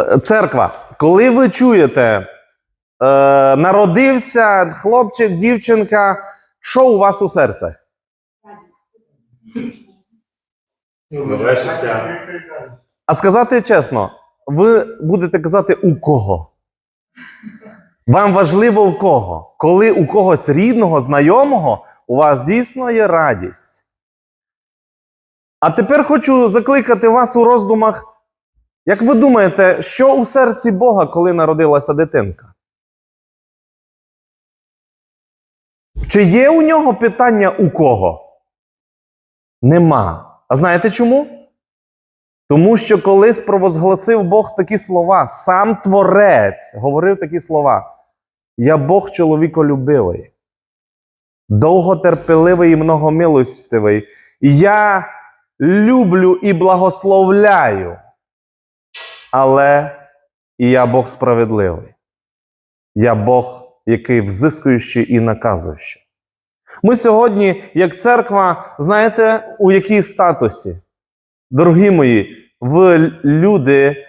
Е, Церква, коли ви чуєте, е, народився хлопчик, дівчинка, що у вас у серці? Нове життя. А сказати чесно, ви будете казати у кого? Вам важливо у кого? Коли у когось рідного, знайомого, у вас дійсно є радість. А тепер хочу закликати вас у роздумах. Як ви думаєте, що у серці Бога, коли народилася дитинка? Чи є у нього питання у кого? Нема. А знаєте чому? Тому що колись провозгласив Бог такі слова, сам Творець говорив такі слова. Я Бог чоловіколюбивий, довготерпеливий і многомилостивий. Я люблю і благословляю. Але і я Бог справедливий. Я Бог, який взискуючий і наказуючий. Ми сьогодні, як церква, знаєте, у якій статусі? Дорогі мої, ви люди,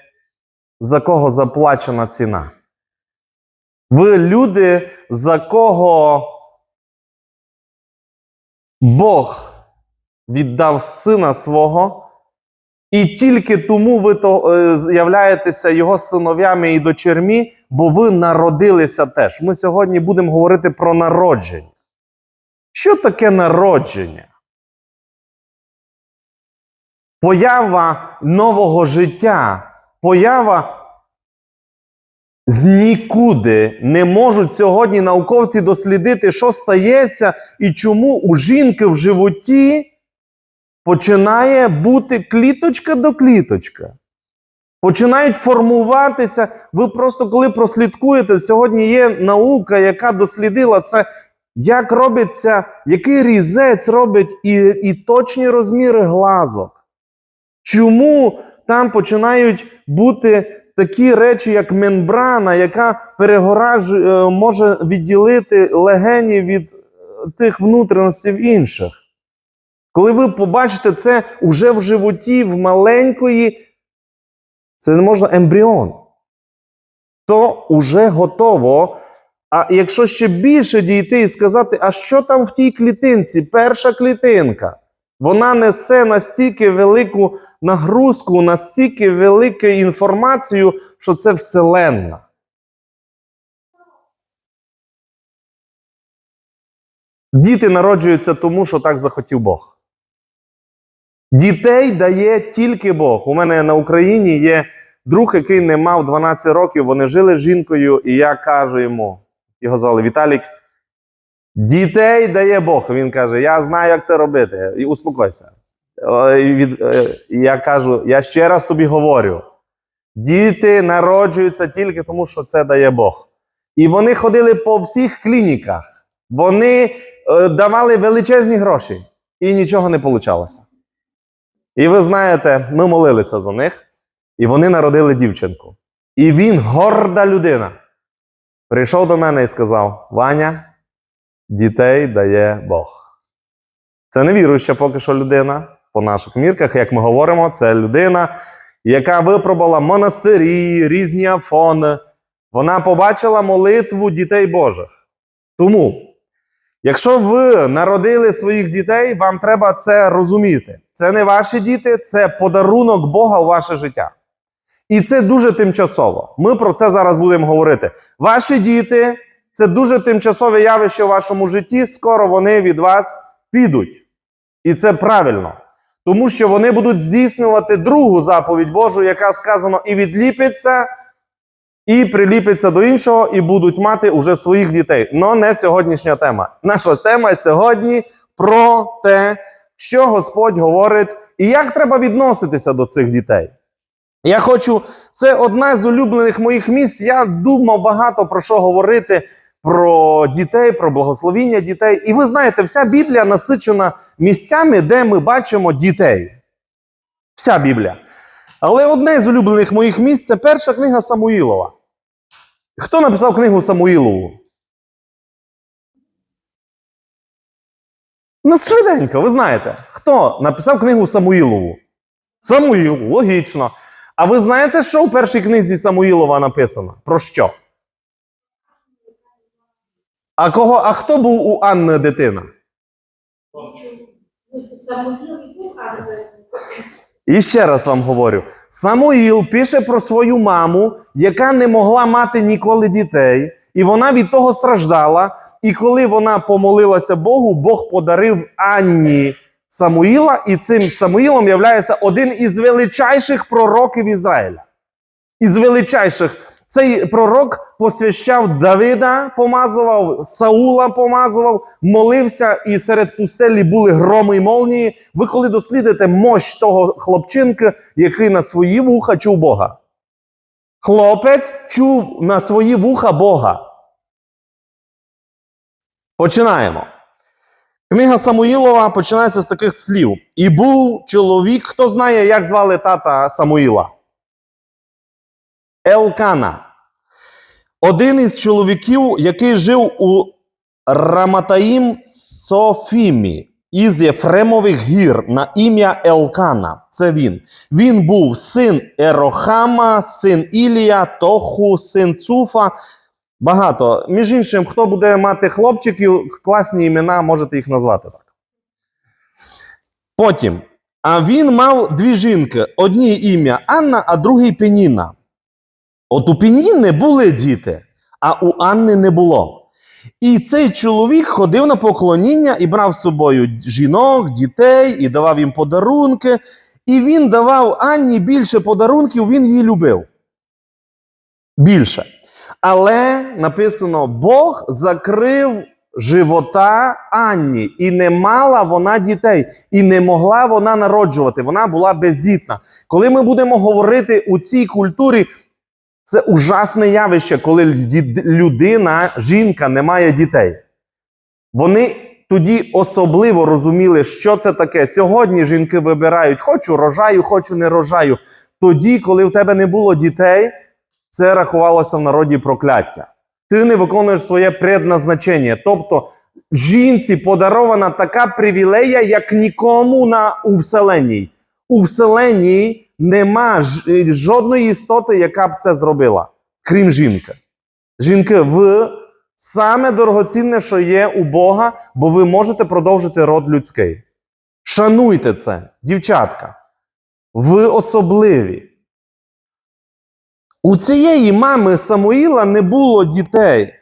за кого заплачена ціна. Ви люди, за кого Бог віддав сина свого, і тільки тому ви то, е, його синов'ями і дочермі, бо ви народилися теж. Ми сьогодні будемо говорити про народження. Що таке народження? Поява нового життя, поява з нікуди не можуть сьогодні науковці дослідити, що стається і чому у жінки в животі починає бути кліточка до кліточка. Починають формуватися. Ви просто коли прослідкуєте, сьогодні є наука, яка дослідила це, як робиться, який різець робить і, і точні розміри глазок. Чому там починають бути такі речі, як мембрана, яка перегоражує, е, може відділити легені від е, тих внутрішнів інших? Коли ви побачите це уже в животі, в маленької, це не можна ембріон, то вже готово. А якщо ще більше дійти і сказати, а що там в тій клітинці? Перша клітинка. Вона несе настільки велику нагрузку, настільки велику інформацію, що це вселенна. Діти народжуються тому, що так захотів Бог. Дітей дає тільки Бог. У мене на Україні є друг, який не мав 12 років. Вони жили з жінкою, і я кажу йому, його звали Віталік. Дітей дає Бог. Він каже: Я знаю, як це робити. І успокойся. Е, Я кажу, я ще раз тобі говорю: діти народжуються тільки тому, що це дає Бог. І вони ходили по всіх клініках, вони е, давали величезні гроші, і нічого не получалося. І ви знаєте, ми молилися за них, і вони народили дівчинку. І він, горда людина, прийшов до мене і сказав: Ваня, дітей дає Бог. Це не віруюча поки що людина. По наших мірках, як ми говоримо, це людина, яка випробувала монастирі, різні афони. Вона побачила молитву дітей Божих. Тому, якщо ви народили своїх дітей, вам треба це розуміти. Це не ваші діти, це подарунок Бога у ваше життя. І це дуже тимчасово. Ми про це зараз будемо говорити. Ваші діти це дуже тимчасове явище в вашому житті. Скоро вони від вас підуть. І це правильно. Тому що вони будуть здійснювати другу заповідь Божу, яка сказано, і відліпиться, і приліпиться до іншого, і будуть мати уже своїх дітей. Но не сьогоднішня тема. Наша тема сьогодні про те, що Господь говорить, і як треба відноситися до цих дітей. Я хочу, це одна з улюблених моїх місць. Я думав багато про що говорити. Про дітей, про благословіння дітей. І ви знаєте, вся Біблія насичена місцями, де ми бачимо дітей. Вся Біблія. Але одне з улюблених моїх місць це перша книга Самуїлова. Хто написав книгу Самуїлову? Ну, швиденько, ви знаєте. Хто написав книгу Самуїлову? Самуїл, логічно. А ви знаєте, що в першій книзі Самуїлова написано? Про що? А кого, а хто був у Анни дитина? І ще раз вам говорю: Самуїл пише про свою маму, яка не могла мати ніколи дітей, і вона від того страждала. І коли вона помолилася Богу, Бог подарив Анні Самуїла, і цим Самуїлом являється один із величайших пророків Ізраїля. Із величайших. Цей пророк посвящав Давида, помазував, Саула помазував, молився, і серед пустелі були громи і молнії. Ви коли дослідите мощ того хлопчинки, який на свої вуха чув Бога. Хлопець чув на свої вуха Бога. Починаємо. Книга Самуїлова починається з таких слів. І був чоловік, хто знає, як звали тата Самуїла? Елкана. Один із чоловіків, який жив у Раматаїм Софімі із Єфремових гір на ім'я Елкана. Це він. Він був син Ерохама, син Ілія, Тоху, син Цуфа. Багато. Між іншим, хто буде мати хлопчиків, класні імена, можете їх назвати так. Потім. А він мав дві жінки: одній ім'я Анна, а другій Пеніна. От у Пеніни були діти, а у Анни не було. І цей чоловік ходив на поклоніння і брав з собою жінок, дітей, і давав їм подарунки. І він давав Анні більше подарунків, він її любив. Більше. Але написано: Бог закрив живота Анні, і не мала вона дітей, і не могла вона народжувати. Вона була бездітна. Коли ми будемо говорити у цій культурі, це ужасне явище, коли людина, жінка не має дітей. Вони тоді особливо розуміли, що це таке. Сьогодні жінки вибирають: хочу рожаю, хочу не рожаю. Тоді, коли в тебе не було дітей, це рахувалося в народі прокляття. Ти не виконуєш своє предназначення. Тобто жінці подарована така привілея, як нікому на, у вселенній. У вселеній нема жодної істоти, яка б це зробила, крім жінки. Жінки, ви саме дорогоцінне, що є у Бога, бо ви можете продовжити род людський. Шануйте це, дівчатка. Ви особливі. У цієї мами Самуїла не було дітей.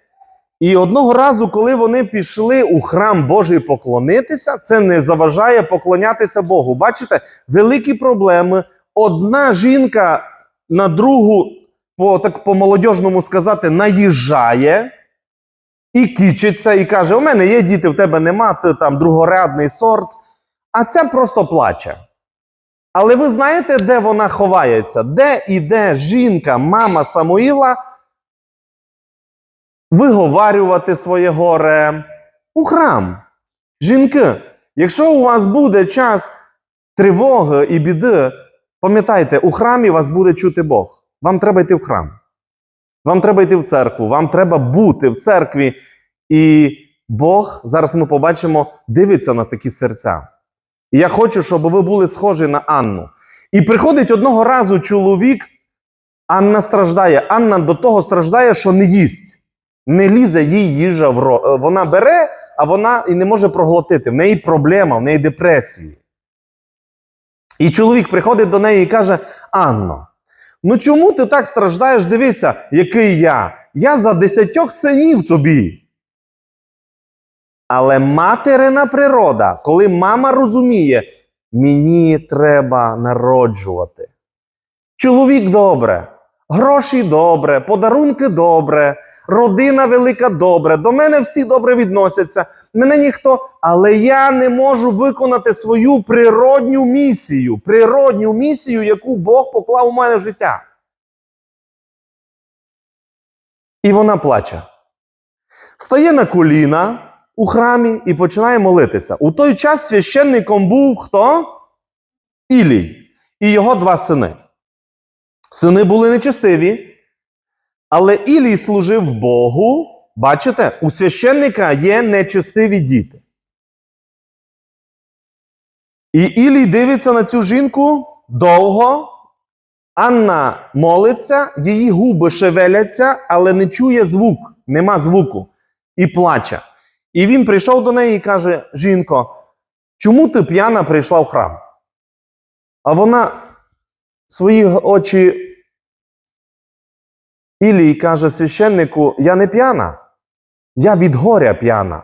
І одного разу, коли вони пішли у храм Божий поклонитися, це не заважає поклонятися Богу. Бачите, великі проблеми. Одна жінка на другу, по так по молодіжному сказати, наїжджає і кічиться, і каже: У мене є діти, в тебе нема, ти там другорядний сорт. А ця просто плаче. Але ви знаєте, де вона ховається? Де іде жінка, мама Самуїла, виговарювати своє горе у храм. Жінки, якщо у вас буде час тривоги і біди, пам'ятайте, у храмі вас буде чути Бог. Вам треба йти в храм. Вам треба йти в церкву, вам треба бути в церкві. І Бог, зараз ми побачимо, дивиться на такі серця. І я хочу, щоб ви були схожі на Анну. І приходить одного разу чоловік, Анна страждає. Анна до того страждає, що не їсть. Не лізе їй їжа в рот. Вона бере, а вона і не може проглотити. В неї проблема, в неї депресії. І чоловік приходить до неї і каже: Анно, ну чому ти так страждаєш? Дивися, який я. Я за десятьох синів тобі. Але материна природа, коли мама розуміє, мені треба народжувати. Чоловік добре, гроші добре, подарунки добре, родина велика добре, до мене всі добре відносяться, мене ніхто, але я не можу виконати свою природню місію, природню місію, яку Бог поклав у мене в життя. І вона плаче. Стає на коліна у храмі і починає молитися. У той час священником був хто? Ілій і його два сини. Сини були нечестиві, але Ілій служив Богу. Бачите, у священника є нечестиві діти. І Ілій дивиться на цю жінку довго, Анна молиться, її губи шевеляться, але не чує звук, нема звуку і плаче. І він прийшов до неї і каже: Жінко, чому ти п'яна прийшла в храм? А вона свої очі Ілій каже священнику: Я не п'яна, я від горя п'яна.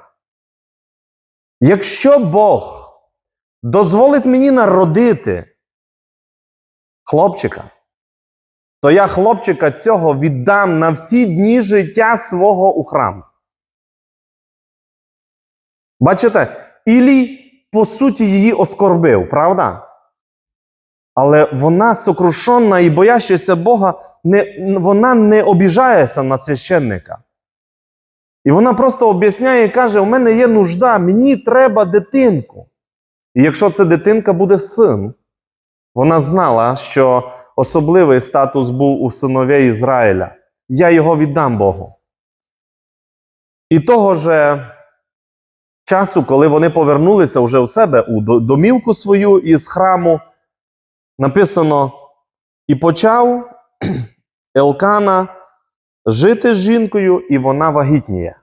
Якщо Бог дозволить мені народити хлопчика, то я хлопчика цього віддам на всі дні життя свого у храм. Бачите, Ілій, по суті, її оскорбив, правда? Але вона сокрушена і боящася Бога, не, вона не обіжається на священника. І вона просто об'ясняє і каже: у мене є нужда, мені треба дитинку. І якщо це дитинка буде син, вона знала, що особливий статус був у синові Ізраїля. Я його віддам Богу. І того же часу, коли вони повернулися вже у себе у домівку свою із храму, написано: і почав Елкана жити з жінкою, і вона вагітніє.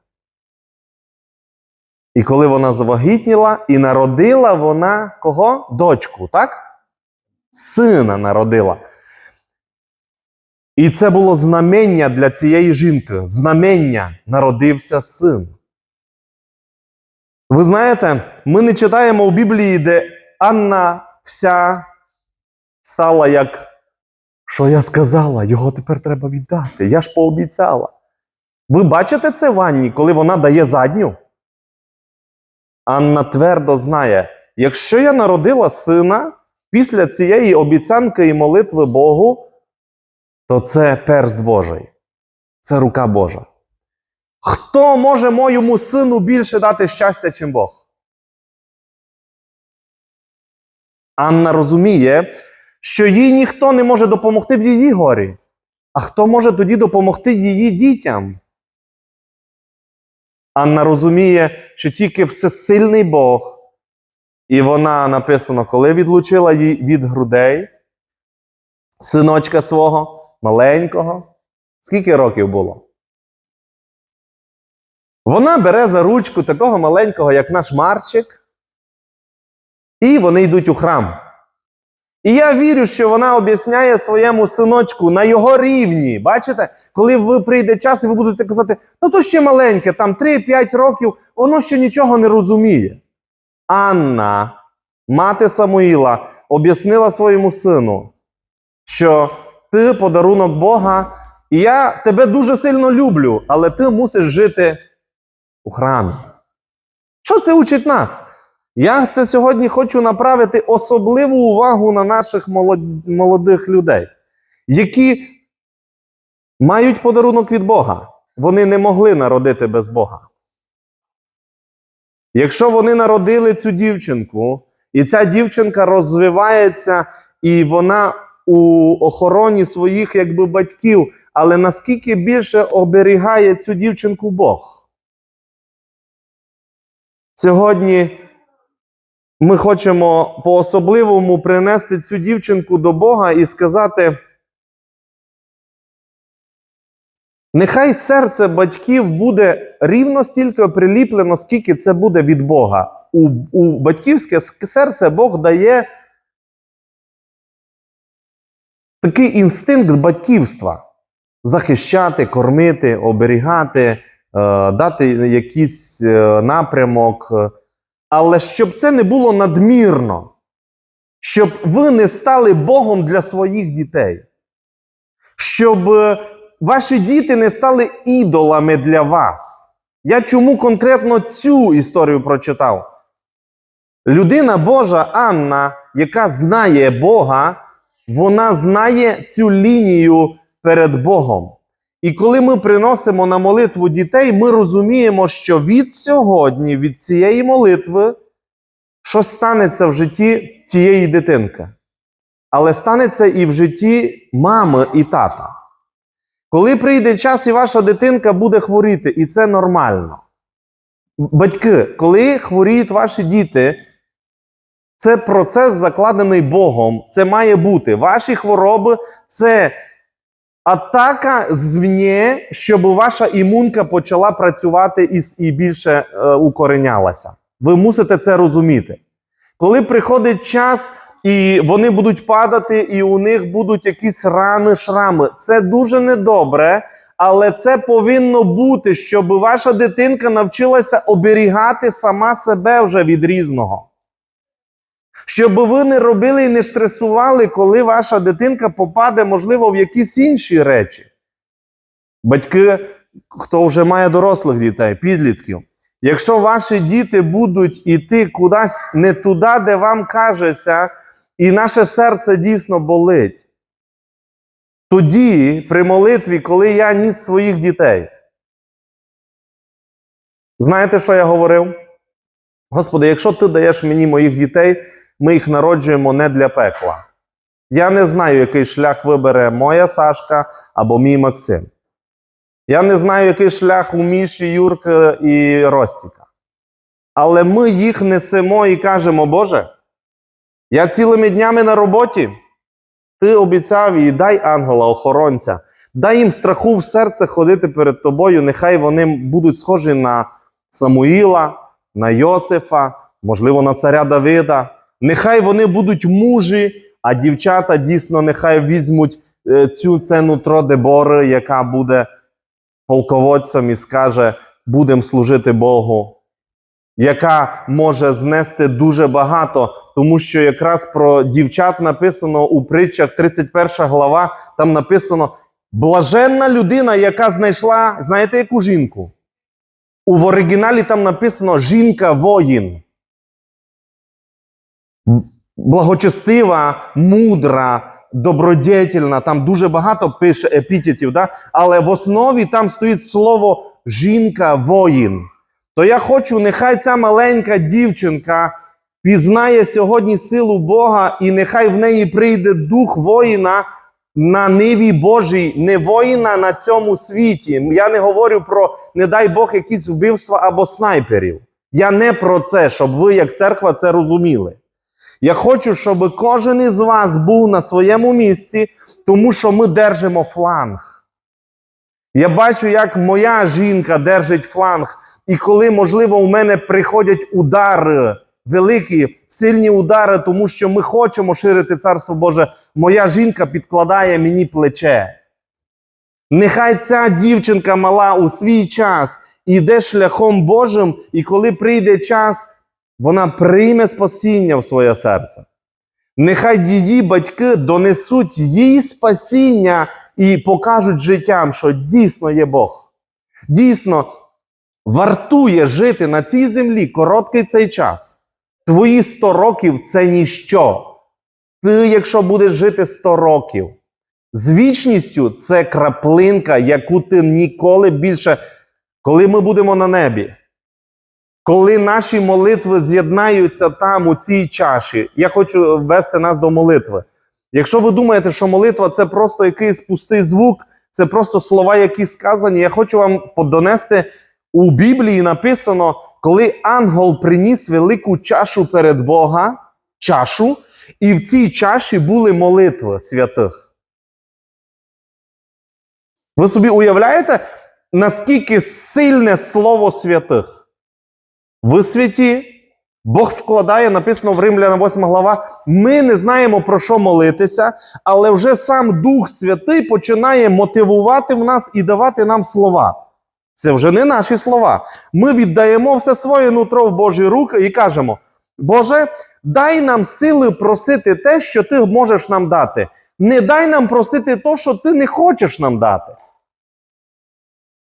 І коли вона завагітніла, і народила вона кого? Дочку, так? Сина народила. І це було знамення для цієї жінки. Знамення народився син. Ви знаєте, ми не читаємо у Біблії, де Анна вся стала як, що я сказала, його тепер треба віддати. Я ж пообіцяла. Ви бачите це в Анні, коли вона дає задню? Анна твердо знає, якщо я народила сина після цієї обіцянки і молитви Богу, то це перст Божий, це рука Божа. Хто може моєму сину більше дати щастя, чим Бог? Анна розуміє, що їй ніхто не може допомогти в її горі. А хто може тоді допомогти її дітям? Анна розуміє, що тільки всесильний Бог, і вона написано, коли відлучила її від грудей синочка свого маленького. Скільки років було? Вона бере за ручку такого маленького, як наш Марчик, і вони йдуть у храм. І я вірю, що вона об'ясняє своєму синочку на його рівні. Бачите, коли ви прийде час, і ви будете казати, та то ще маленьке, там 3-5 років, воно ще нічого не розуміє. Анна, мати Самуїла, об'яснила своєму сину, що ти подарунок Бога, і я тебе дуже сильно люблю, але ти мусиш жити у храмі. Що це учить нас? Я це сьогодні хочу направити особливу увагу на наших молодих людей, які мають подарунок від Бога. Вони не могли народити без Бога. Якщо вони народили цю дівчинку, і ця дівчинка розвивається, і вона у охороні своїх якби батьків, але наскільки більше оберігає цю дівчинку Бог? Сьогодні ми хочемо по-особливому принести цю дівчинку до Бога і сказати: нехай серце батьків буде рівно стільки приліплено, скільки це буде від Бога. У, у батьківське серце Бог дає такий інстинкт батьківства захищати, кормити, оберігати, е, дати якийсь е, напрямок. Але щоб це не було надмірно, щоб ви не стали Богом для своїх дітей, щоб е, ваші діти не стали ідолами для вас. Я чому конкретно цю історію прочитав? Людина Божа Анна, яка знає Бога, вона знає цю лінію перед Богом. І коли ми приносимо на молитву дітей, ми розуміємо, що від сьогодні, від цієї молитви, щось станеться в житті тієї дитинки. Але станеться і в житті мами і тата. Коли прийде час, і ваша дитинка буде хворіти, і це нормально. Батьки, коли хворіють ваші діти, Це процес закладений Богом. Це має бути. Ваші хвороби це атака звні, щоб ваша імунка почала працювати і, і більше е, укоренялася. Ви мусите це розуміти. Коли приходить час, і вони будуть падати, і у них будуть якісь рани, шрами, це дуже недобре, але це повинно бути, щоб ваша дитинка навчилася оберігати сама себе вже від різного. Щоб ви не робили і не стресували, коли ваша дитинка попаде, можливо, в якісь інші речі. Батьки, хто вже має дорослих дітей, підлітків. Якщо ваші діти будуть іти кудись не туди, де вам кажеться, і наше серце дійсно болить. Тоді, при молитві, коли я ніс своїх дітей, знаєте, що я говорив? Господи, якщо ти даєш мені моїх дітей, ми їх народжуємо не для пекла. Я не знаю, який шлях вибере моя Сашка або мій Максим. Я не знаю, який шлях у Міші, Юрка і Ростіка. Але ми їх несемо і кажемо, Боже, я цілими днями на роботі. Ти обіцяв і дай ангела, охоронця, дай їм страху в серце ходити перед тобою. Нехай вони будуть схожі на Самуїла, на Йосифа, можливо, на царя Давида. Нехай вони будуть мужі, а дівчата дійсно нехай візьмуть е, цю це нутро Дебори, яка буде полководцем і скаже: будемо служити Богу. Яка може знести дуже багато, тому що якраз про дівчат написано у притчах 31 глава, там написано: блаженна людина, яка знайшла, знаєте, яку жінку? У в оригіналі там написано жінка-воїн. Благочестива, мудра, добродетельна. Там дуже багато пише епітетів, да? але в основі там стоїть слово жінка-воїн. То я хочу, нехай ця маленька дівчинка пізнає сьогодні силу Бога, і нехай в неї прийде дух воїна на ниві Божій, не воїна на цьому світі. Я не говорю про, не дай Бог, якісь вбивства або снайперів. Я не про це, щоб ви, як церква, це розуміли. Я хочу, щоб кожен із вас був на своєму місці, тому що ми держимо фланг. Я бачу, як моя жінка держить фланг, і коли, можливо, у мене приходять удари, великі, сильні удари, тому що ми хочемо ширити Царство Боже, моя жінка підкладає мені плече. Нехай ця дівчинка мала у свій час іде шляхом Божим, і коли прийде час, вона прийме спасіння в своє серце. Нехай її батьки донесуть їй спасіння і покажуть життям, що дійсно є Бог. Дійсно, вартує жити на цій землі короткий цей час. Твої 100 років це ніщо. Ти, якщо будеш жити 100 років, з вічністю це краплинка, яку ти ніколи більше, коли ми будемо на небі. Коли наші молитви з'єднаються там, у цій чаші, я хочу ввести нас до молитви. Якщо ви думаєте, що молитва це просто якийсь пустий звук, це просто слова, які сказані, я хочу вам подонести у Біблії написано, коли ангел приніс велику чашу перед Бога, чашу, і в цій чаші були молитви святих. Ви собі уявляєте, наскільки сильне слово святих? Ви святі, Бог вкладає, написано в Римляна 8 глава. Ми не знаємо про що молитися, але вже сам Дух Святий починає мотивувати в нас і давати нам слова. Це вже не наші слова. Ми віддаємо все своє нутро в Божі руки і кажемо: Боже, дай нам сили просити те, що ти можеш нам дати. Не дай нам просити те, що ти не хочеш нам дати.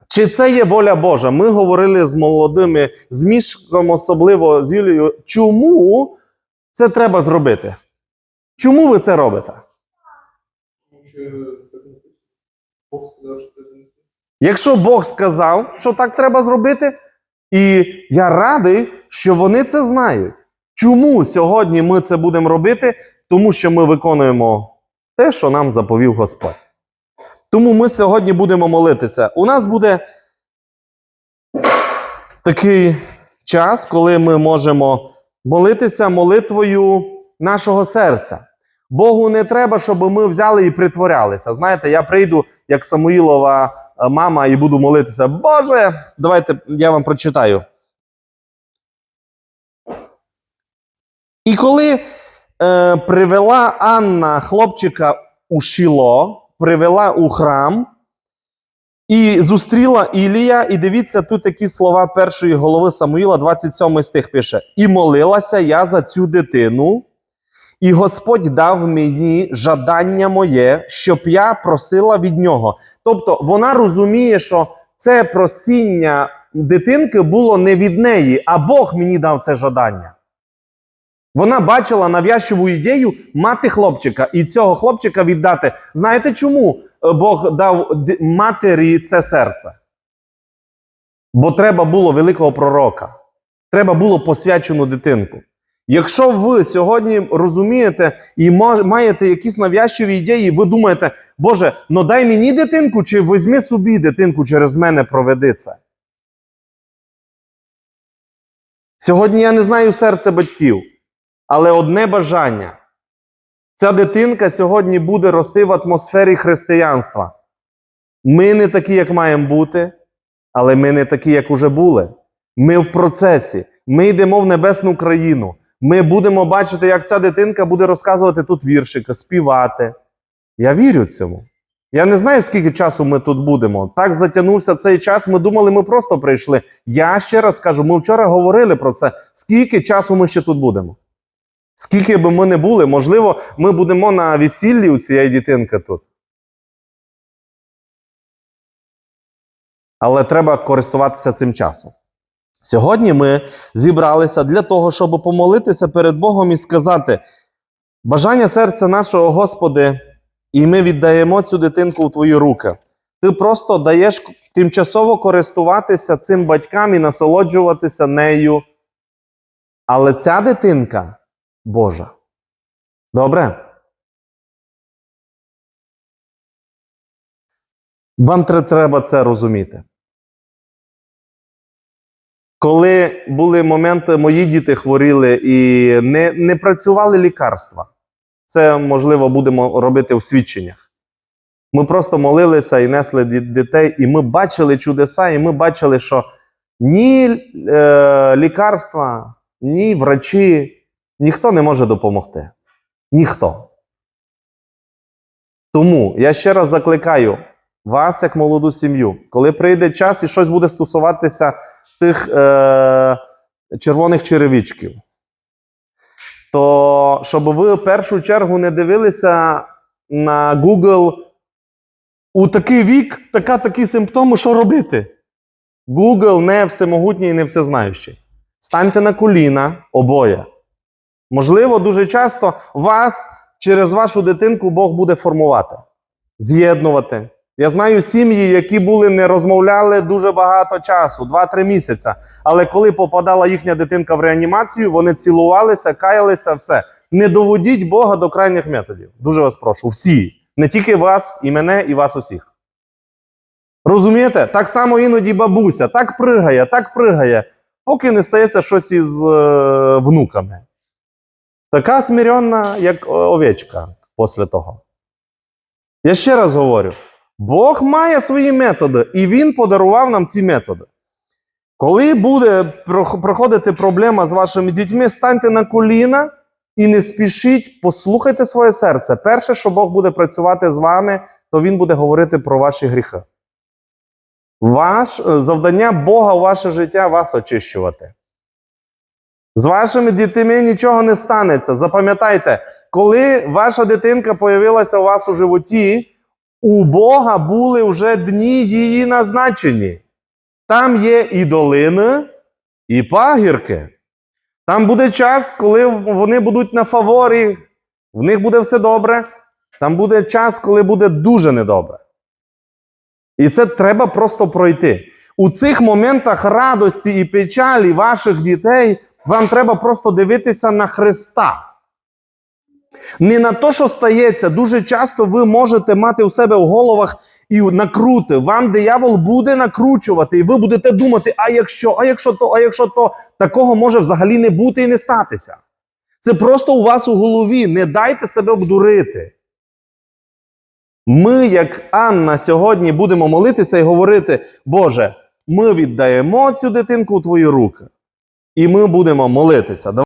Чи це є воля Божа? Ми говорили з молодими, з мішком, особливо з Юлією. Чому це треба зробити? Чому ви це робите? Що Бог сказав, що Якщо Бог сказав, що так треба зробити, і я радий, що вони це знають. Чому сьогодні ми це будемо робити? Тому що ми виконуємо те, що нам заповів Господь. Тому ми сьогодні будемо молитися. У нас буде такий час, коли ми можемо молитися молитвою нашого серця. Богу не треба, щоб ми взяли і притворялися. Знаєте, я прийду як Самуїлова мама і буду молитися. Боже, давайте я вам прочитаю. І коли е, привела Анна хлопчика у Шіло, привела у храм і зустріла Ілія, і дивіться, тут такі слова першої голови Самуїла, 27 стих пише: І молилася я за цю дитину, і Господь дав мені жадання моє, щоб я просила від нього. Тобто вона розуміє, що це просіння дитинки було не від неї, а Бог мені дав це жадання. Вона бачила нав'язчиву ідею мати хлопчика і цього хлопчика віддати. Знаєте чому е, Бог дав матері це серце? Бо треба було великого пророка. Треба було посвячену дитинку. Якщо ви сьогодні розумієте і маєте якісь нав'язчиві ідеї, ви думаєте, Боже, ну дай мені дитинку, чи візьми собі дитинку, через мене проведи це. Сьогодні я не знаю серце батьків, але одне бажання. Ця дитинка сьогодні буде рости в атмосфері християнства. Ми не такі, як маємо бути, але ми не такі, як уже були. Ми в процесі. Ми йдемо в небесну країну. Ми будемо бачити, як ця дитинка буде розказувати тут віршики, співати. Я вірю цьому. Я не знаю, скільки часу ми тут будемо. Так затягнувся цей час. Ми думали, ми просто прийшли. Я ще раз кажу, ми вчора говорили про це. Скільки часу ми ще тут будемо? Скільки би ми не були, можливо, ми будемо на весіллі у цієї дитинки тут. Але треба користуватися цим часом. Сьогодні ми зібралися для того, щоб помолитися перед Богом і сказати: бажання серця нашого Господи, і ми віддаємо цю дитинку у Твої руки. Ти просто даєш тимчасово користуватися цим батькам і насолоджуватися нею. Але ця дитинка Божа. Добре? Вам треба це розуміти. Коли були моменти, мої діти хворіли і не, не працювали лікарства, це можливо будемо робити в свідченнях. Ми просто молилися і несли дітей, і ми бачили чудеса, і ми бачили, що ні е, лікарства, ні врачі, ніхто не може допомогти. Ніхто. Тому я ще раз закликаю вас, як молоду сім'ю, коли прийде час і щось буде стосуватися тих е, червоних черевичків, то щоб ви в першу чергу не дивилися на Google у такий вік, така, такі симптоми, що робити? Google не всемогутній і не всезнаючий. Станьте на коліна обоє. Можливо, дуже часто вас через вашу дитинку Бог буде формувати, з'єднувати. Я знаю сім'ї, які були не розмовляли дуже багато часу, 2-3 місяці. Але коли попадала їхня дитинка в реанімацію, вони цілувалися, каялися, все. Не доводіть Бога до крайніх методів. Дуже вас прошу. Всі. Не тільки вас, і мене, і вас усіх. Розумієте? Так само іноді бабуся так пригає, так пригає, поки не стається щось із е, внуками. Така смиренна, як овечка після того. Я ще раз говорю: Бог має свої методи, і Він подарував нам ці методи. Коли буде проходити проблема з вашими дітьми, станьте на коліна і не спішіть, послухайте своє серце. Перше, що Бог буде працювати з вами, то Він буде говорити про ваші гріхи. Ваш, завдання Бога у ваше життя вас очищувати. З вашими дітьми нічого не станеться. Запам'ятайте, коли ваша дитинка появилася у вас у животі, у Бога були вже дні її назначені. Там є і долини, і пагірки. Там буде час, коли вони будуть на фаворі, в них буде все добре. Там буде час, коли буде дуже недобре. І це треба просто пройти. У цих моментах радості і печалі ваших дітей вам треба просто дивитися на Христа. Не на то, що стається, дуже часто ви можете мати у себе в головах і накрути. Вам диявол буде накручувати, і ви будете думати: а якщо, а якщо то, а якщо то, такого може взагалі не бути і не статися. Це просто у вас у голові. Не дайте себе обдурити. Ми, як Анна, сьогодні будемо молитися і говорити: Боже, ми віддаємо цю дитинку у твої руки, і ми будемо молитися.